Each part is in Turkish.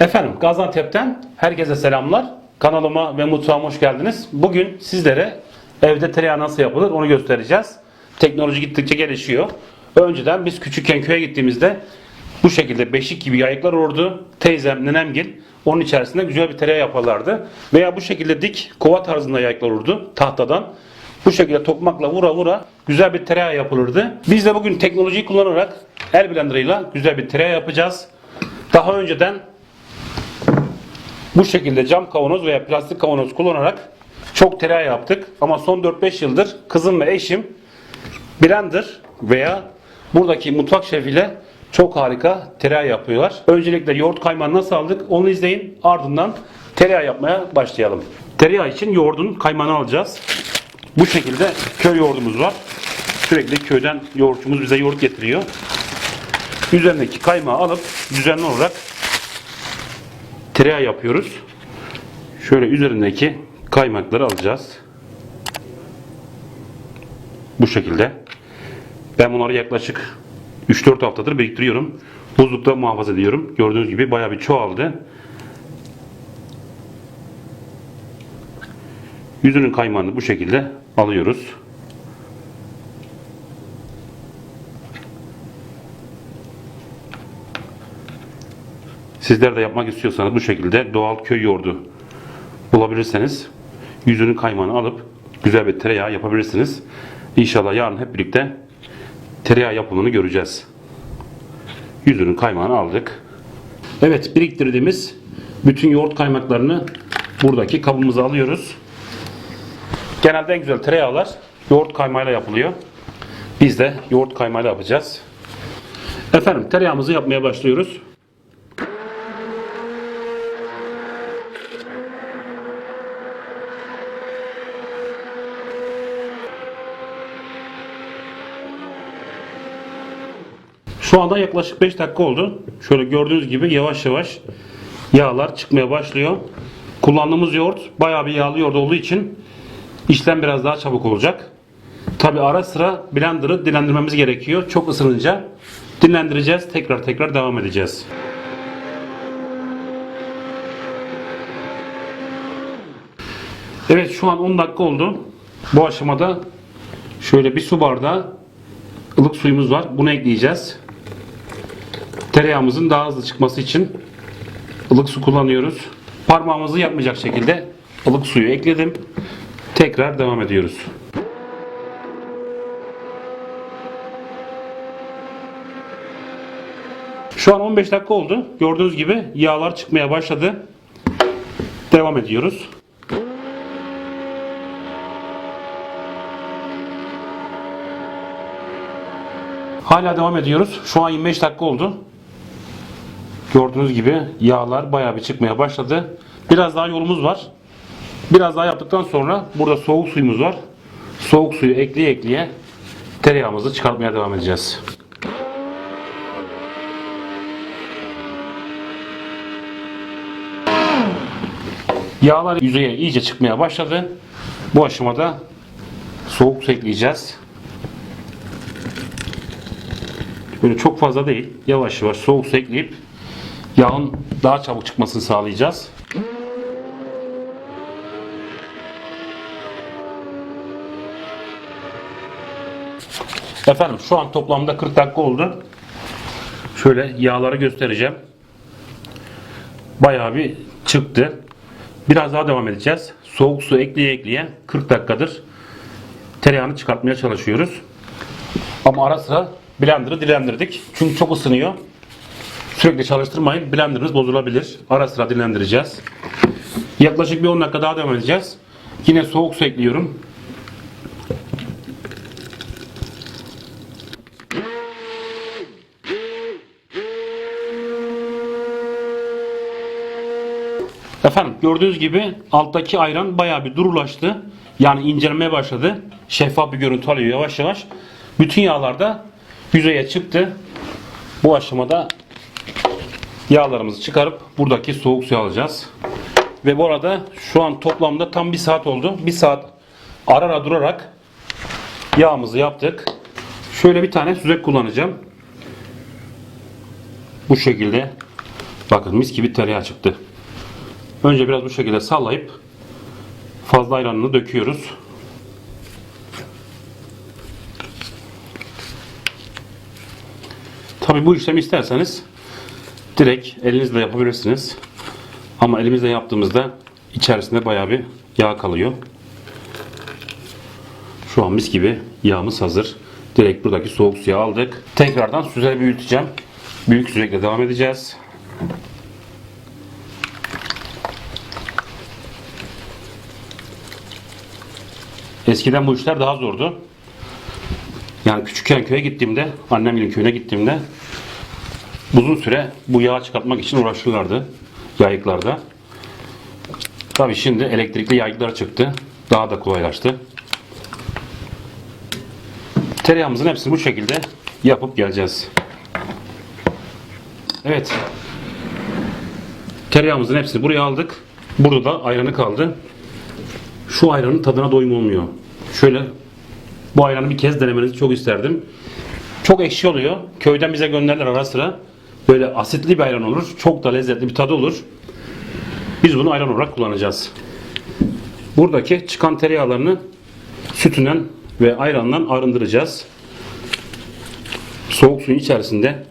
Efendim Gaziantep'ten herkese selamlar. Kanalıma ve mutfağıma hoş geldiniz. Bugün sizlere evde tereyağı nasıl yapılır onu göstereceğiz. Teknoloji gittikçe gelişiyor. Önceden biz küçükken köye gittiğimizde bu şekilde beşik gibi yayıklar olurdu. Teyzem, nenemgil onun içerisinde güzel bir tereyağı yaparlardı. Veya bu şekilde dik kova tarzında yayıklar olurdu tahtadan. Bu şekilde tokmakla vura vura güzel bir tereyağı yapılırdı. Biz de bugün teknolojiyi kullanarak el blenderıyla güzel bir tereyağı yapacağız. Daha önceden bu şekilde cam kavanoz veya plastik kavanoz kullanarak çok tereyağı yaptık. Ama son 4-5 yıldır kızım ve eşim blender veya buradaki mutfak şefiyle çok harika tereyağı yapıyorlar. Öncelikle yoğurt kaymağını nasıl aldık onu izleyin. Ardından tereyağı yapmaya başlayalım. Tereyağı için yoğurdun kaymağını alacağız. Bu şekilde köy yoğurdumuz var. Sürekli köyden yoğurtçumuz bize yoğurt getiriyor. Üzerindeki kaymağı alıp düzenli olarak tereyağı yapıyoruz. Şöyle üzerindeki kaymakları alacağız. Bu şekilde. Ben bunları yaklaşık 3-4 haftadır biriktiriyorum. Buzlukta muhafaza ediyorum. Gördüğünüz gibi bayağı bir çoğaldı. Yüzünün kaymağını bu şekilde alıyoruz. Sizler de yapmak istiyorsanız bu şekilde doğal köy yoğurdu bulabilirseniz yüzünün kaymağını alıp güzel bir tereyağı yapabilirsiniz. İnşallah yarın hep birlikte tereyağı yapımını göreceğiz. Yüzünün kaymağını aldık. Evet biriktirdiğimiz bütün yoğurt kaymaklarını buradaki kabımıza alıyoruz. Genelde en güzel tereyağlar yoğurt kaymağıyla yapılıyor. Biz de yoğurt kaymağıyla yapacağız. Efendim tereyağımızı yapmaya başlıyoruz. Şu anda yaklaşık 5 dakika oldu. Şöyle gördüğünüz gibi yavaş yavaş yağlar çıkmaya başlıyor. Kullandığımız yoğurt bayağı bir yağlı yoğurt olduğu için işlem biraz daha çabuk olacak. Tabi ara sıra blender'ı dinlendirmemiz gerekiyor. Çok ısınınca dinlendireceğiz. Tekrar tekrar devam edeceğiz. Evet şu an 10 dakika oldu. Bu aşamada şöyle bir su bardağı ılık suyumuz var. Bunu ekleyeceğiz. Tereyağımızın daha hızlı çıkması için ılık su kullanıyoruz. Parmağımızı yapmayacak şekilde ılık suyu ekledim. Tekrar devam ediyoruz. Şu an 15 dakika oldu. Gördüğünüz gibi yağlar çıkmaya başladı. Devam ediyoruz. Hala devam ediyoruz. Şu an 25 dakika oldu. Gördüğünüz gibi yağlar bayağı bir çıkmaya başladı. Biraz daha yolumuz var. Biraz daha yaptıktan sonra burada soğuk suyumuz var. Soğuk suyu ekleye ekleye tereyağımızı çıkartmaya devam edeceğiz. Yağlar yüzeye iyice çıkmaya başladı. Bu aşamada soğuk su ekleyeceğiz. Böyle çok fazla değil. Yavaş yavaş soğuk su ekleyip yağın daha çabuk çıkmasını sağlayacağız. Efendim şu an toplamda 40 dakika oldu. Şöyle yağları göstereceğim. Bayağı bir çıktı. Biraz daha devam edeceğiz. Soğuk su ekleye ekleye 40 dakikadır tereyağını çıkartmaya çalışıyoruz. Ama ara sıra blender'ı dilendirdik. Çünkü çok ısınıyor. Sürekli çalıştırmayın. Blender'ınız bozulabilir. Ara sıra dinlendireceğiz. Yaklaşık bir 10 dakika daha devam edeceğiz. Yine soğuk su ekliyorum. Efendim gördüğünüz gibi alttaki ayran bayağı bir durulaştı. Yani incelemeye başladı. Şeffaf bir görüntü alıyor yavaş yavaş. Bütün yağlar da yüzeye çıktı. Bu aşamada yağlarımızı çıkarıp buradaki soğuk suyu alacağız. Ve bu arada şu an toplamda tam bir saat oldu. Bir saat ara ara durarak yağımızı yaptık. Şöyle bir tane süzek kullanacağım. Bu şekilde Bakın mis gibi tereyağı çıktı. Önce biraz bu şekilde sallayıp fazla ayranını döküyoruz. Tabi bu işlemi isterseniz direkt elinizle yapabilirsiniz. Ama elimizle yaptığımızda içerisinde bayağı bir yağ kalıyor. Şu an mis gibi yağımız hazır. Direkt buradaki soğuk suyu aldık. Tekrardan süzerek büyüteceğim. Büyük sürekli devam edeceğiz. Eskiden bu işler daha zordu. Yani küçükken köye gittiğimde, annemin köyüne gittiğimde uzun süre bu yağı çıkartmak için uğraşırlardı yayıklarda. Tabii şimdi elektrikli yayıklar çıktı. Daha da kolaylaştı. Tereyağımızın hepsini bu şekilde yapıp geleceğiz. Evet. Tereyağımızın hepsini buraya aldık. Burada da ayranı kaldı. Şu ayranın tadına doyum olmuyor. Şöyle bu ayranı bir kez denemenizi çok isterdim. Çok ekşi oluyor. Köyden bize gönderler ara sıra. Böyle asitli bir ayran olur. Çok da lezzetli bir tadı olur. Biz bunu ayran olarak kullanacağız. Buradaki çıkan tereyağlarını sütünden ve ayrandan arındıracağız. Soğuk suyun içerisinde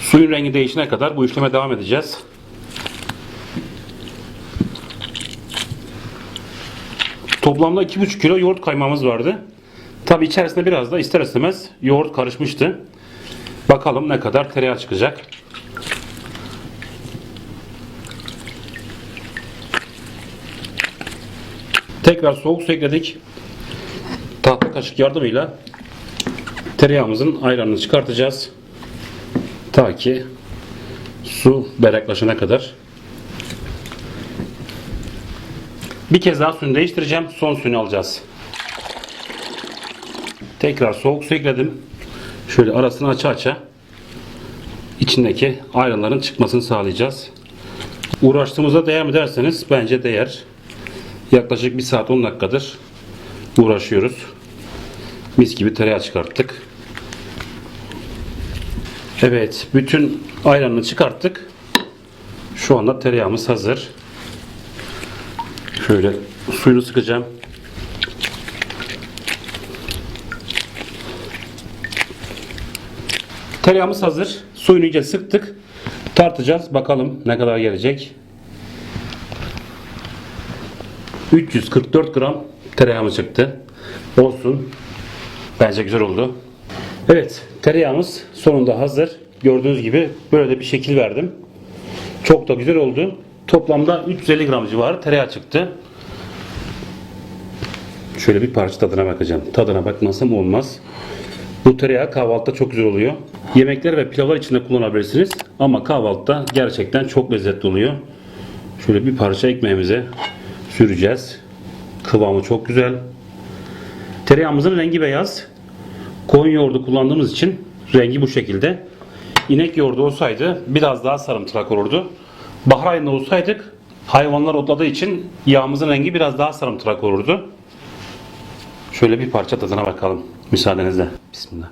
suyun rengi değişene kadar bu işleme devam edeceğiz. Toplamda 2,5 kilo yoğurt kaymağımız vardı. Tabi içerisinde biraz da ister istemez yoğurt karışmıştı. Bakalım ne kadar tereyağı çıkacak. Tekrar soğuk su ekledik. Tahta kaşık yardımıyla tereyağımızın ayranını çıkartacağız. Ta ki su berraklaşana kadar. Bir kez daha suyunu değiştireceğim. Son suyunu alacağız. Tekrar soğuk su ekledim. Şöyle arasını aça aça içindeki ayranların çıkmasını sağlayacağız. Uğraştığımıza değer mi derseniz bence değer. Yaklaşık 1 saat 10 dakikadır uğraşıyoruz. Mis gibi tereyağı çıkarttık. Evet, bütün ayranını çıkarttık. Şu anda tereyağımız hazır. Şöyle suyunu sıkacağım. Tereyağımız hazır. Suyunu iyice sıktık. Tartacağız. Bakalım ne kadar gelecek. 344 gram tereyağımız çıktı. Olsun. Bence güzel oldu. Evet, tereyağımız sonunda hazır. Gördüğünüz gibi böyle de bir şekil verdim. Çok da güzel oldu. Toplamda 350 gram civarı tereyağı çıktı. Şöyle bir parça tadına bakacağım. Tadına bakmasam olmaz. Bu tereyağı kahvaltıda çok güzel oluyor. Yemekler ve pilavlar içinde kullanabilirsiniz. Ama kahvaltıda gerçekten çok lezzetli oluyor. Şöyle bir parça ekmeğimize süreceğiz. Kıvamı çok güzel. Tereyağımızın rengi beyaz. Koyun yoğurdu kullandığımız için rengi bu şekilde. İnek yoğurdu olsaydı biraz daha sarımtırak olurdu. Bahar ayında olsaydık hayvanlar otladığı için yağımızın rengi biraz daha sarımtırak olurdu. Şöyle bir parça tadına bakalım müsaadenizle. Bismillah.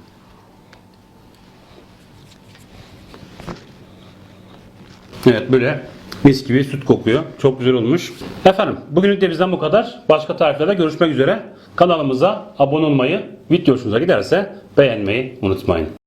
Evet böyle mis gibi süt kokuyor. Çok güzel olmuş. Efendim bugünlük de bizden bu kadar. Başka tariflerde görüşmek üzere. Kanalımıza abone olmayı, video hoşunuza giderse beğenmeyi unutmayın.